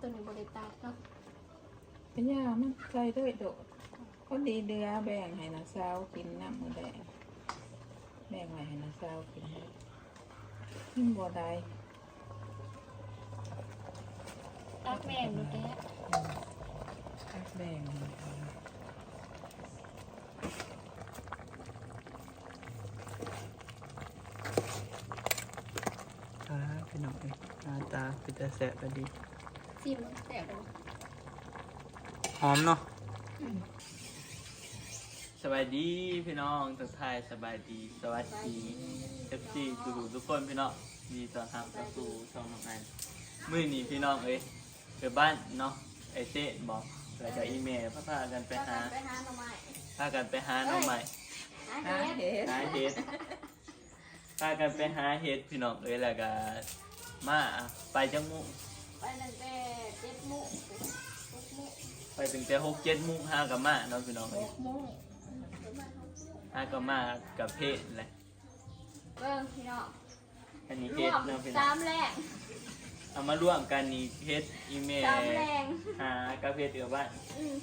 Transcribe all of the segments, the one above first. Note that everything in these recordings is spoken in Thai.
ตัวนี้บริตาเนาะเป็นยามันใส่ด้วยโดดคนดีเดือแบ่งให้นาสาวกินน้ำมือแดงแบ่งไว้ให้นาสาวกินให้มันบ่ได้ตักแม่งดูแกตักแบ่งให้เขาอ่าพี่น้องเอ้ยหน้าตาเป็นแต่แสบแต่ดี ซิมแสบเลยหอมเนาะสบายดีพี่น้องทุกทายสบายดีสวัสดีเอฟซีทุกทุกคนพี่น้องมีตอนทำประตูช่องน้องอันมื่อนี้พี่น้องเอ้ยไปบ้านเนาะไอเจ๊บอกเราจะอีเมลพาพากันไปหาไปหาหน่อไม้พากันไปหาหน่อใหม่หาหาเห็ดเห็ดหาเห็ดพากันไปหาเห็ดพี่น้องเอ้ยแล้วก็มาไปจังมุง ไปตั้งแต่เจ็ดโมงไปหกโมงไปถึงแต่หกเจ็ดโมุงห้ากับมาเนาะพี่น้องหเอ้ยกโมงประมาณหกโมงห้ากับมากับเพศแหละเบิ่งพี่น้องอันนี้รเฮ็วดมเนาะพี่น้สาองมแรงเอามาร่วมกันนี่เฮ็ดอีเมลสามแรงหากาเฟเตือบ้านอืม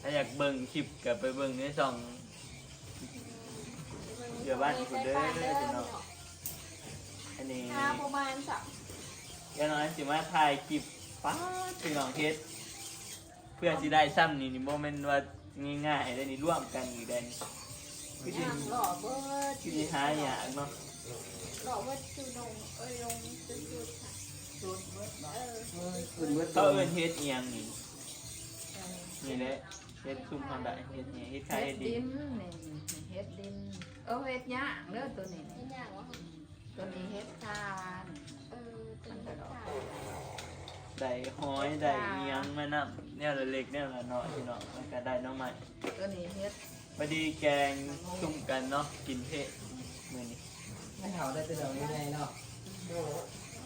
ถ้าอยากเบิ่งคลิปก็ไปเบิ่งในช่อง เดี๋ยวบ้านกูเด้อพี่น้อง อันนี้หาประมาณสั กอย่างน้อยสิมาถ่ายคลิปป้าดพี่น้องเฮ็ดเพื่อสิได้ซ้ำนี่นี่บ่แม่นว่าง่ายๆได้นี่ร่วมกันอีกได้นี่คือสิย่างหล่อเบิดคือสิหาอยากเนาะหล่อเบิดคือลงเอ้ยลงจุดๆค่ะสูตรเบิดเนาะเออคืนเบิดเขาเอิ้นเฮ็ดอีหยังนี่นี่แหละเฮ็ดซุ่มเฮาได้เฮ็ดเนี่ยเฮ็ดไข่เฮ็ดดิดินนนี่เฮ็ดดิน เออเฮ็ดหยางเด้อตัวนี้นี่อย่างวะตัวนี้เฮ็ดทาน ได้หอยได้อีหยังมานํแนวละเล็กแนวละน้อยพี่น้องมันก็ได้น้องใหม่ตัวนี้เฮ็ดพอดีแกงซุ่มกันเนาะกินเผ็ดมื้อนี้ไม่เห่าได้แต่ดอกใหญ่ๆเนาะ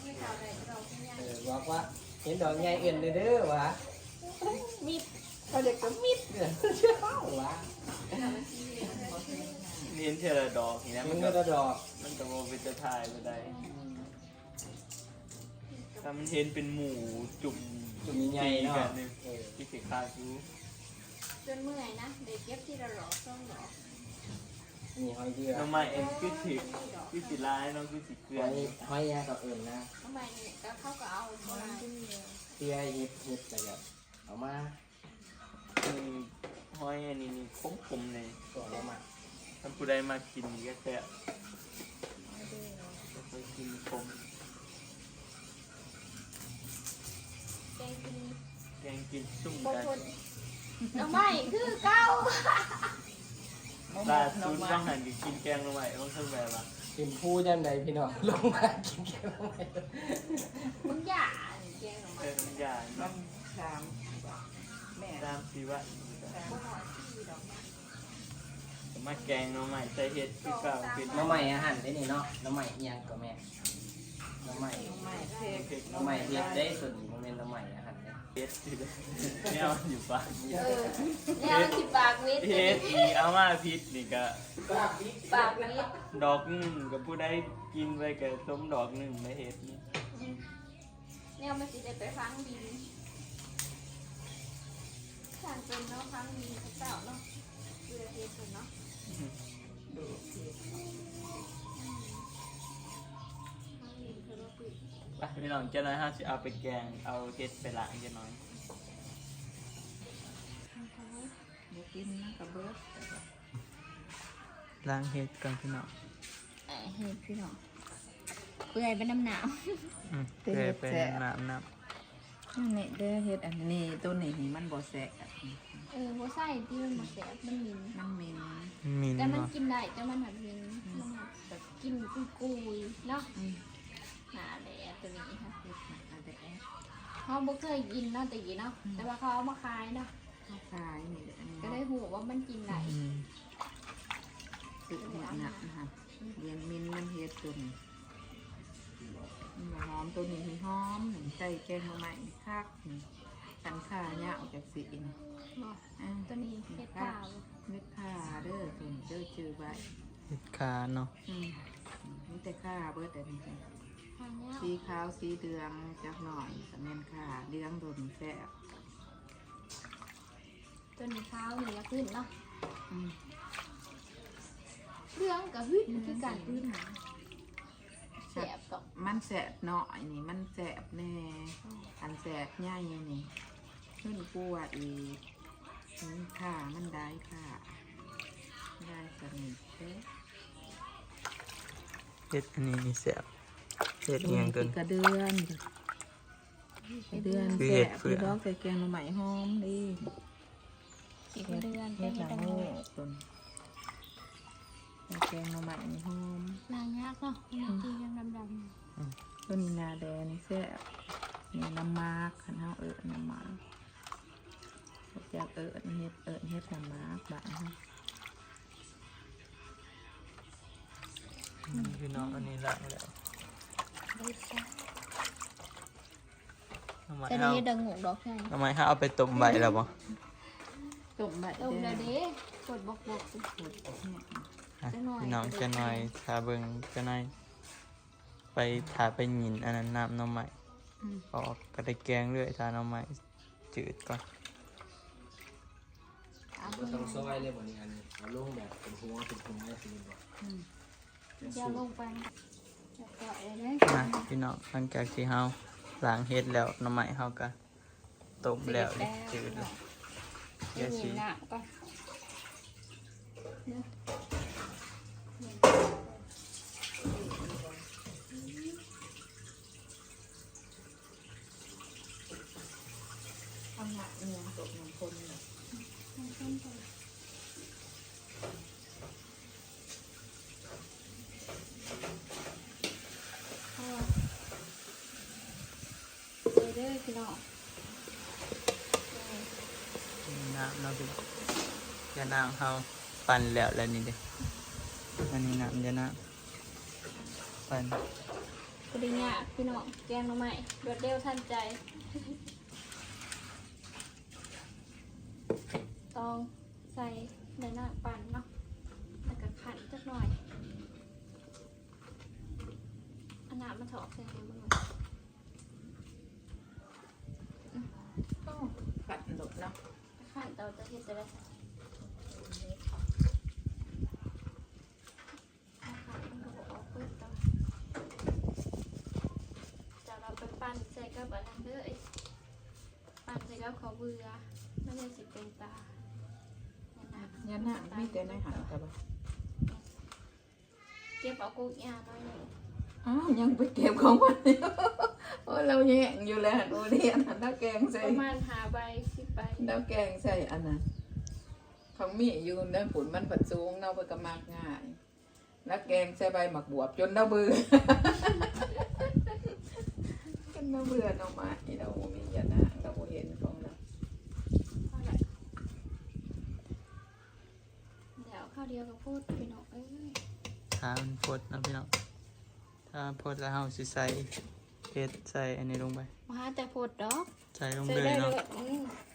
ไม่ข่าวใดเราไม่ยากเออบอกว่าเห็นดอกใหญ่เอื่นเด้อเด้อวะมิดเขาเรียกว่ามิดเอื่นเชื่อเข้าวะเน้นเทอละดอกนี่นะมัมันนก็ก็ดอกมันก็บ่เป็นตะทายบ่ได้ ถ้ามันเห็นเป็นหมูจุ่มจุ่มใหญ่ๆเนาะกันนี่เออที่สิขาดอยู่จนเมื่อยนะเด็กเก็บที่ละหลอกซ่องหลอกนี่หอยเดือน้องใหม่เอ็นคือสิคือสิร้ายเนาะคือสิเกลืหออยหอยยากับเอื่นนะทำไมนี่ก็เขาก็เอามาเตียเห็ดเห็ดแต่แบบเอามาคือหอยอันนี้นี่คมๆเลยตัวเรามาถ้าผู้ใดมากินนี่ก็แซ่บก็เคยกินคม งกินแกงกินซุ่มบางกันคนทำไมคือเก้าล่าสุดต้องหันไปกินแกงลงไปต้องเครื่องแบบว่ากินผู้ยันใดพี่น้องลงมากินแค่ลงไปมึงอย่าแกงออกเอมาอน้ำยามัเนาะนสามแม่ตามสีว่าสามบ่หอยที่ดอกนะมาแกงหน้องใหม่ใส่เห็ดคือเก่าเป็นน้ำใหม่อาหารได้นี่เนาะน้ำใหม่เอียงก็แม่ น้ำใหม่ไม่เค้กน้ำใหม่เห็ดได้ส่วนนี้มันเป็นน้ำใหม่อาหารเนี่ยเห็ดสิเลยเนี่ยอยู่ปากเออเนี่ยมันสิปากวิทย์เห็ดอีอาม่าพิษนี่ก็ปากวิทย์ดอกหนึ่งกับผู้ใดกินไปกับสมดอกหนึ่งในเห็ดนี่เนี่ยมันสิได้ไปฟังดินทางเป็นเนาะฟังดินเขาเจ้าเนาะดูแลเทศเนาะ พี่น้องเจ้าน้อยห้าสิเอาไปแกง เอาเห็ดไปล้างเจ้าน้อยบ่กินนะกระเบิดล้างเห็ดก่อนพี่น้องเอ้ยเฮ็ดพี่น้องเปื่อยเป็นน้ำหนาวเพื่อไปน้ำน้นั่นนี่เด้อเฮ็ดอันนี้ตัวนี้นี่มันบ่แสกอะเออบ่ใส่ที่มันบ่แสบมันมินมันเหม็นำมินแต่มันเนาะกินได้แต่มันหัดมินมันหัดแบบกินกุยกุยๆเนาะอืม หนาแหละตัวนี้ค่ะเฮ็ดมาอันเดะเขาบ่เคยกินเนาะแต่กี้เนาะแต่ว่าเขาเอามาขายเนาะข้าวขายนี่แหละอันนี้ก็ได้หูว่ามันกินได้อืมติดหมดหนักนะคะเรียนมินมันเฮ็ดตัวนี้มันบ่หอมตัวนี้มันหอมใส่แกงมาใหม่คักนี่กันข่าเนี่ยออกจากสีนี่เนาะอ่าตัวนี้เฮ็ดข้าวเม็ดข่าเด้อตัวนี้เด้อชื่อไว้เห็ดขาเนาะอืมมีแต่ข่าเบิดแต่นี่จ้ะหางยาว สีขาวสีเหลืองจักหน่อยสะเมนค่ะเหลืองโดนแซ่บตัวนี้ขาวเหนียวขึ้นเนาะอืมเรื่องกับหึดมันคือการพื้นหางแสบกับมันแสบหน่อยนี่มันแสบแน่อันแสบใหญ่นี่ขึ้นปวดอีกนี่ค่ะมันได้ค่ะ ได้สนิทเด้เฮ็ดอันนี้นี่แซ่บ เฮ็ดเอียงเกิน กระเดือนกระเดือนคือแสเห็ดบเฟืคือองดอกใส่แกงหน่อไม้หอมดีสีเดือนเฮ็เป็นดละตังโง่โง่ต้นใส่แกงหน่อไม้หอมนางยากเนาะนางที่ยังดำต้นนาแดงนี่แซ่บนี่น้ำมากขันเฮาเอิญน้ำมากจากเอิญเฮ็ดเอิญเฮ็ดน้ำมากบ้านเฮา พี่น้องอันนี้ล้างแล้วๆได้ จ้ะทำไมแต่เอานี้ดังงูดอกใหญ่ทำไมถ้าเอาไปต้มใบแล้วบ่ต้มใบต้มแดแล้วงเด้กดบอกบอกสิปวดแห้งอะจะหน่อยพี่น้องจะหน่อยชาเบิงจะหน่อยไปถาไปหยินอันนั้นน้ำหน้ำใหม่อืมออกก็ได้แกงเรื่อยทาหน้ำใหม่จืดก่อนเอาก็ต้องซอยเลยวันนี้อันนี้เอาลงแบบเป็นหัวเป็นหัวสิบ่อืมเดี๋ยวลงไป มาพี่น้องหลังจากที่เฮาล้างเฮ็ดแล้วน้ำใหม่เฮาก็ต้มแล้วจืดแล้วเดี๋ยวสิสีน้ำก่อนเอาหนักเนียงตกน้ำคนเลย เอาขึ้นไปเอาเดี๋ยวเด้อพี่ น้องน้ำเนาะพี่น้องยาน้ำเฮาปั่นแล้วแล้วนี่เด้อันนี้น้ำยาน้ำปั่นปริญญาพี่น้องแกงหน่อไม้รวดเร็วทันใจต้องใส่ในหน้าปั่นเนาะแล้วก็ขันจักหน่อยอันน้ำมาถอกใส่ให้มันหน่อ กัดหลดเนาะขันเราจะเห็ดจะได้เอาขันมันก็บอกออกเปิดต่อจะเราไปปั่นใส่กับอันนั้นเลยปั่นใส่กับเขาวเบื่อไม่ได้สิเป็นตาเนี่ยนะยันหนักมีแต่ในหันแต่บ่เก็บเอากุ๊กยาหน่อยหนึ่งอ้าวยังไปเก็บของมันอยู่โอ้ยเราแย่งอยู่แล้วดูนี่อันนั้นดาวแกงใส่ประมาณหาใบ สิบใบดาวแกงใส่อันนั้นเขามีอยู่ในผุนมันผัดสูงเนาะเพื่อกมากง่ายแล้วแกงใส่ใบหมักบวบจนเราเบื่อจนเราเบื่อเนาะมาอีเราบ่มียานะเราบ่เห็นของเราเท่าไหร่เดี๋ยวข้าวเดียวกับพูดพี่น้องเอ้ยถ้ามันพดนะพี่น้องถ้าพดแล้วเฮาสิใส่เฮ็ดใส่อันนี้ลงไปมาแต่พูดดอกใส่ลงใส่เลยได้เลเนาะยอืมอั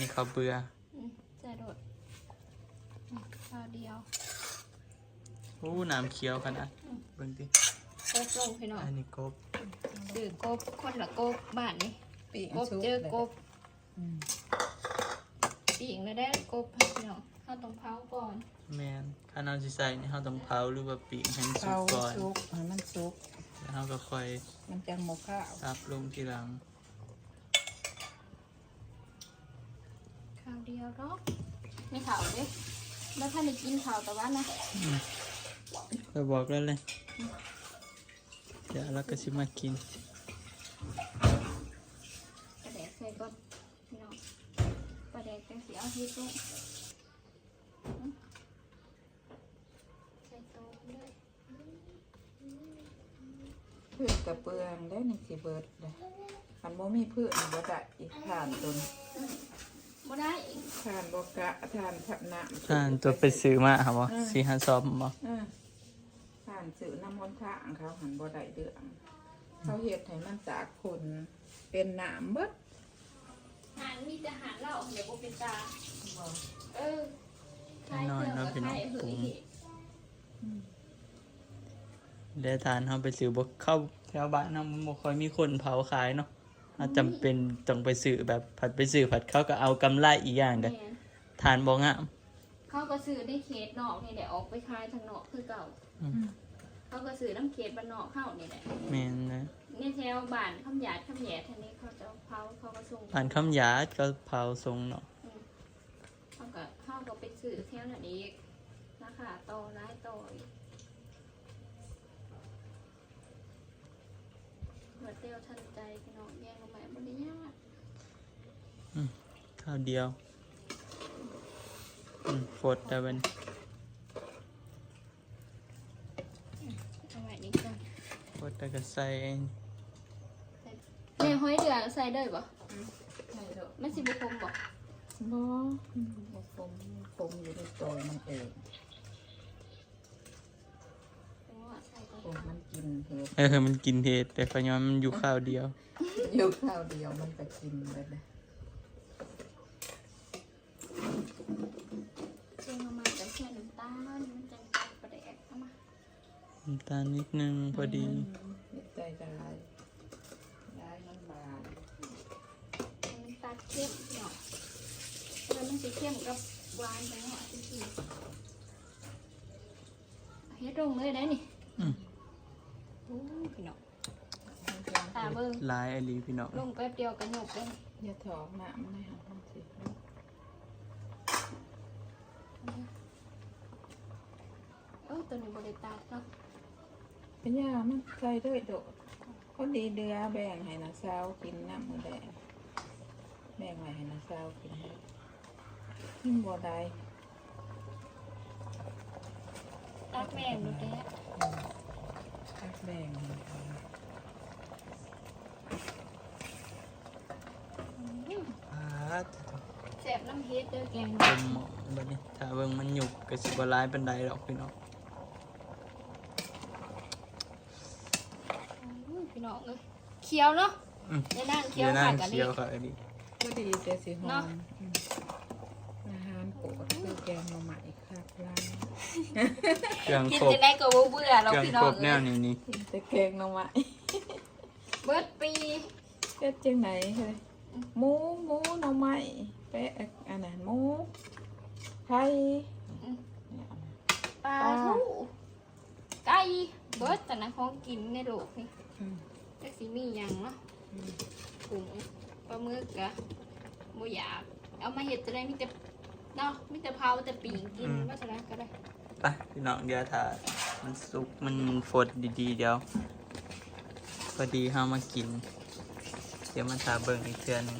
นนี้ข้าวเบื่ออืมใส่โดดอืมข้าวเดียวโอ้น้ำเขียวขนาดเบิ่งดิกบลงพี่น้องอันนี้กบซื้อกบคนละกบบ้านนี่ปีกบเจอกบอืมปีงแล้วได้กบให้พี่น้องข้าวต้องเผาก่อนแม่นถ้าเราสิใส่นี่เฮาต้องเผาหรือว่าปิ้งให้มันสุเผากก่อนสุกให้มันสุกแล้วเฮาก็ค่อยมันจังโมข้าวซับลงทีหลัง ข้าวเดียวดอกไม่เผาเด้แล้วถ้าได้กินข้าวแต่ว่านะค่อยบอกแล้วเลยเดี๋ยวเราก็สิมากินปลาแดกใส่ก่อนพี่น้องปลาแดกจังสีเอาที่ตุ้งใส่โต๊ะเลยเพื่อนกระเปืองได้ในสิเบิดเลยคันโมมีเพื่อนบ่ได้อีกทานตน บ่ได้อีกทานบกะทานขับน้ำท่านตัวไปซื้อมาครับบ่สีหันซอมบ่เออทานสื่อน้ำมันต์ข้างเขาหันบ่ได้เดืองเขาเฮ็ดให้มันจากคนเป็นหนามเบิดหารมีแต่หารเหล้าเดี๋ยวบ่เป็นตาเออน้อยเนาะพี่น้องขายปรุเหืงยแล้วทานเฮาไปซื้อบ่เข้าแถวบ้านเฮาบ่ค่อยมีคนเผาขายเนาะ เราจำเป็นต้องไปซื้อแบบผัดไปซื้อผัดเขาก็เอากำไรอีกอย่างเด้อแม่นทานบ่งามเขาก็ซื้อในเขตนอกนี่แหละออกไปขายทางนอกคือเก่าอืมเขาก็ซื้อน้ำเขตบ้านนอกเข้านี่แหละแม่นนะในแถวบ้านคำหยาดคำแหย่ทางนี้เขาจะเอาเผาเขาก็ส่งผ่านคำหยาดก็เผาทรงเนาะเขาก็เขาก็ไปซื้อแถวนั้นอีกราคาต่อร้ายต่ออีกรวดเร็วทันใจพี่น้องแย่งลงมาบริยาก ข้าวเดียวอืมฟดแต่เป็นเอาไว้นี่ก่อนฟดแต่ก็ใส่เนี่ยห้อยเดือใส่ได้ปะใช่ดอกไม่สิบุคมบ่บ่บ่คมคมอยู่ในตัวมันเองเป็นว่าใส่ก็คมมันกินเห็ดเออ มันกินเห็ดแต่ขย้อนมันอยู่ข้าวเดียว อยู่ข้าวเดียวมันก็กินเลยนะ เชียงเอามาแต่แค่น้ำตาลมันจะตัดประแดกเอามา น้ำตาลนิดนึงพอดีนิดใจจะลายลายมันบานมันตัดเข้มเนาะแล้วมันจะเข้มกับหวานไปเนาะจริงๆเฮ็ดลงเลยได้นี่อืมโอ้ยพี่น้องตาเบิ่งลายอหลีพี่น้องลงแป๊บเดียวกันหยกเลยอย่าถอกหน้ามันให้หันสิเออตัวนี้บริตาดเนาะ เป็นยามันใส่ด้วยโดดคนดีเดือแบ่งให้นาสาวกินน้ำมือแดงแบ่งไว้ให้นาสาวกินยิ่งบ่ได้ตักแม่งดูแกตักแบ่งให้เขาปาดแสบน้ำเฮ็ดเด้อแกงเต็มหม้อบัดนี้ถ้าเบิ่งมันหยุกก็สิบ่หลายปานใดดอกพี่น้อง อุ้ยพี่น้องเอ้ย เคี้ยวเนาะอืมเดี๋ยวนั่งเคี้ยเดี๋ยววนั่ขางกันเคี้นี่ยวค่ะอันนี้ก็ดีแต่สิหอเนาะมอืมอาหารโปรดคือแกงมาใหม่ครับร้านเครื่องกินครบจะได้ก็บ่เบื่อเราเครื่องพี่น้คอรงบแนเอ้วยนี้นี่กินแต่แกงมาใหม่เบิดปีเป็ดจังไหนเฮ้ยหมูหมูหน่อไม้แปะอันนั้นหมูไข่เนี่ยเอามาปลาทูไก่เบิดแต่นั้นของกินในโลกนี่อืม จักสิมีหยังเนาะถุงปลาหมึกกะบ่อยาก เอามาเฮ็ดจะได้มีแต่เนาะมีแต่เผาแต่ปีงกินว่าจะได้ก็ได้ไปพี่น้องเดี๋ยวถ้ามันสุกมันฟดดีๆเดี๋ยวพอดีเฮามากิน เดี๋ยวมันทาเบิ่งอีกเทื่อหนึง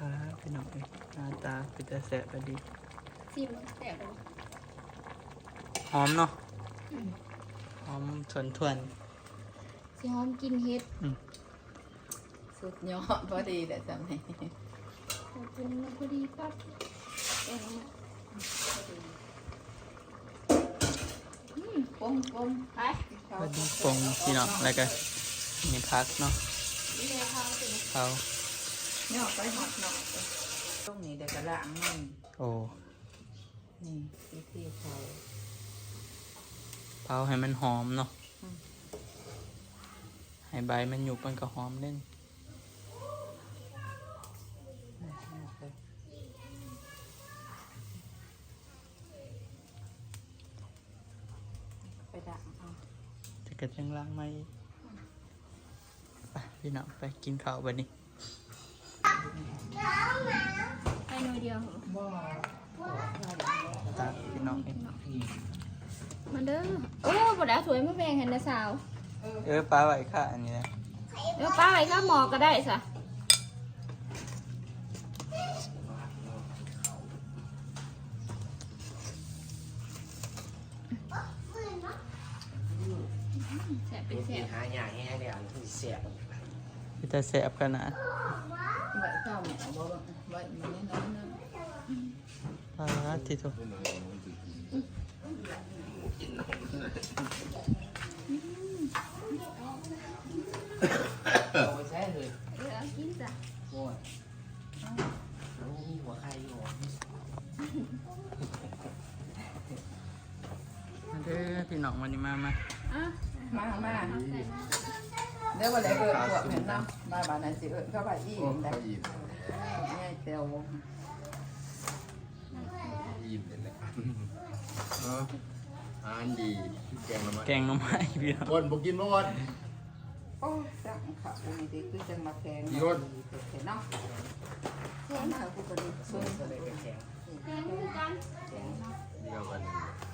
อ่าพี่น้องเอ้ยหน้าตาเป็นแต่แสบพอดี ซิมแซ่บเลยหอมเนาะหอมทวนทวนสิหอมกินเฮ็ดสุดยอดพอดีแต่จำนี้ขอบคุณพอดีปั๊บแกงมาอืมปมปมไปๆพอดีปงพี่น้องแล้วก็มีพักเนาะนี่เลยเผาสิเขาเนี่ยไปหอดหน่อยตรงนี้เดี๋ยวกระล้างมันโอ้ นี่ที่ที่เขาเผาให้มันหอมเนาะอืมให้ใบมันหยุบมันก็หอมเล่นไปดักเอาจะกระจังล้างไหมไปพี่น้องไปกินข้าวบันนี้ไปหน่อยเดียวเหรอบ่ตามพี่ น้องเองมาเด้อโอ้บ่ได้สวยมาแบ่งให้นะสาว เออปลาไหวค่ะอันนี้นะเดี๋ยวป้าไปก็หมอก็ได้สะแสบเป็นแสกินบหาอย่างแห้งเดี๋ยวที่เสียบพี่ตาแสบขนาดไว้ข้าวแมวบ่ไว้มันนี่น้อยนึงปลาที่ถูก เอาไปใช้เลยเดี๋อากินจ้ะโอ้ยแล้หัวใครอยู่ มาเด้อพี่น้องวันนี้มามาอะมามาเดี๋ยววันไหนเปิดขวดเห็นน้ำมาบ้านไหนสิเอิญเข้าไปอีกยแต่เขาอิ่ง่ายเตียวเขาอิ่มเลยแหละเออ อานดีแกงละไม้แกงหน้ำไม้พี่น้อนบอกกินเมื่อวัโอ้สังค่ะโอ้ยดีคือจังมาแข่งอีกนเห็นเนาะแพงค่ะกูก็เลยส่วนก็เลยแข่งแข่งคือกันแข่งเนาะเดียวกัน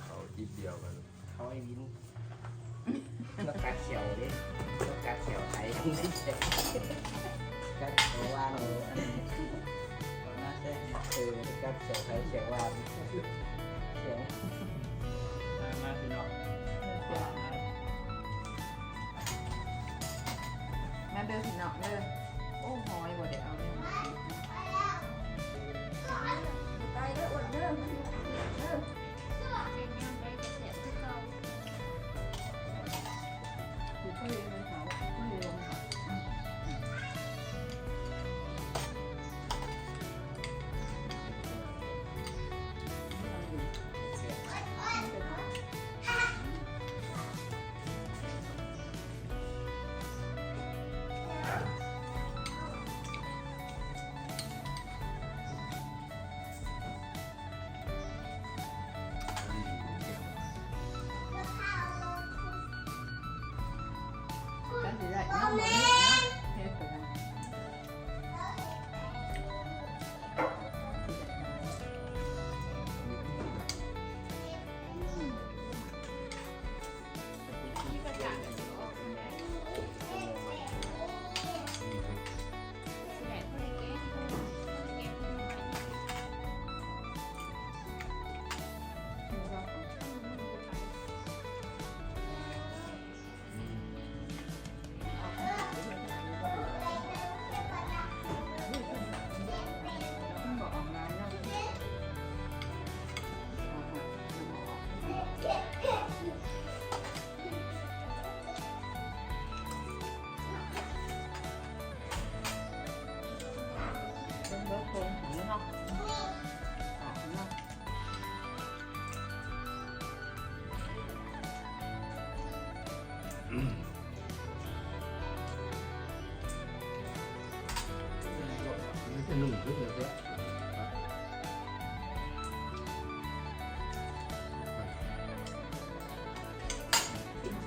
เขาทิปเดียวกันเขาไอ้วิ้นนกกัดเขียวดิแล้วกัดเขียวไทยไม่ใช่กัดเขีววานหนูอันนี้น่าจะเออกัดเขียวไทยเขียววานเขียว 长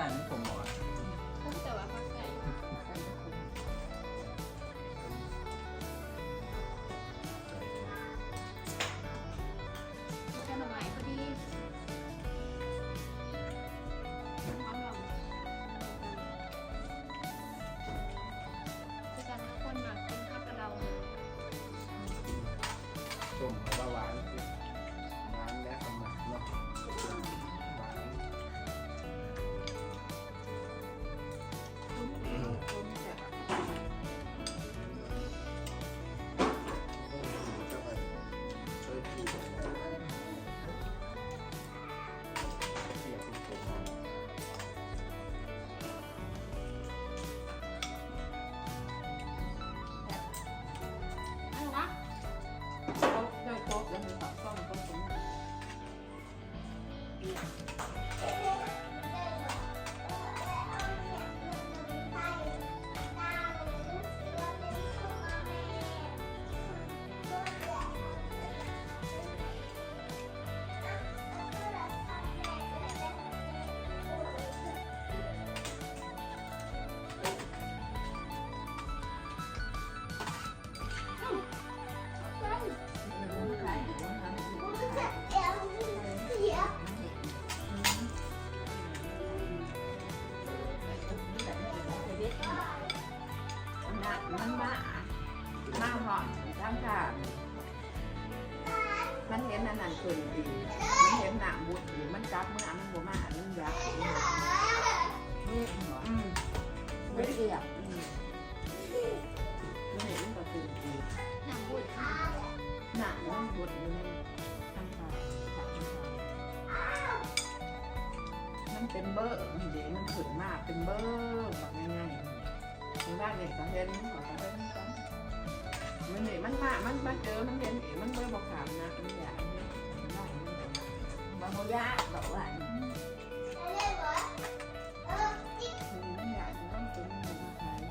อั เป็นเบอร์มันเดี๋ยวมันขึ้นมากเป็นเบอร์แบบง่ายๆคือว่าเนี่ยก็เห็นมันก็เห็นกันมันเนี่ยมันมามันมาเจอมันเห็นเองมันเบอร์บอกถามนะมันอยากมันได้มันก็มาโมยะบอกว่า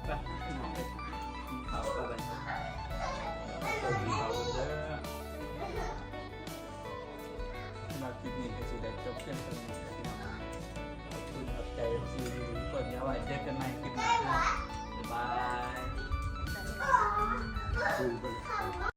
ไปพี่น้องไปกินข้าวกันเลยกินข้าเด้อสำหรับคลิปนี้ก็จะได้จบเพียงเท่านี้ ใจซีทุกคนเดี๋ยวไว้เจอกันใหม่คลิปหน้าบ๊ายบาย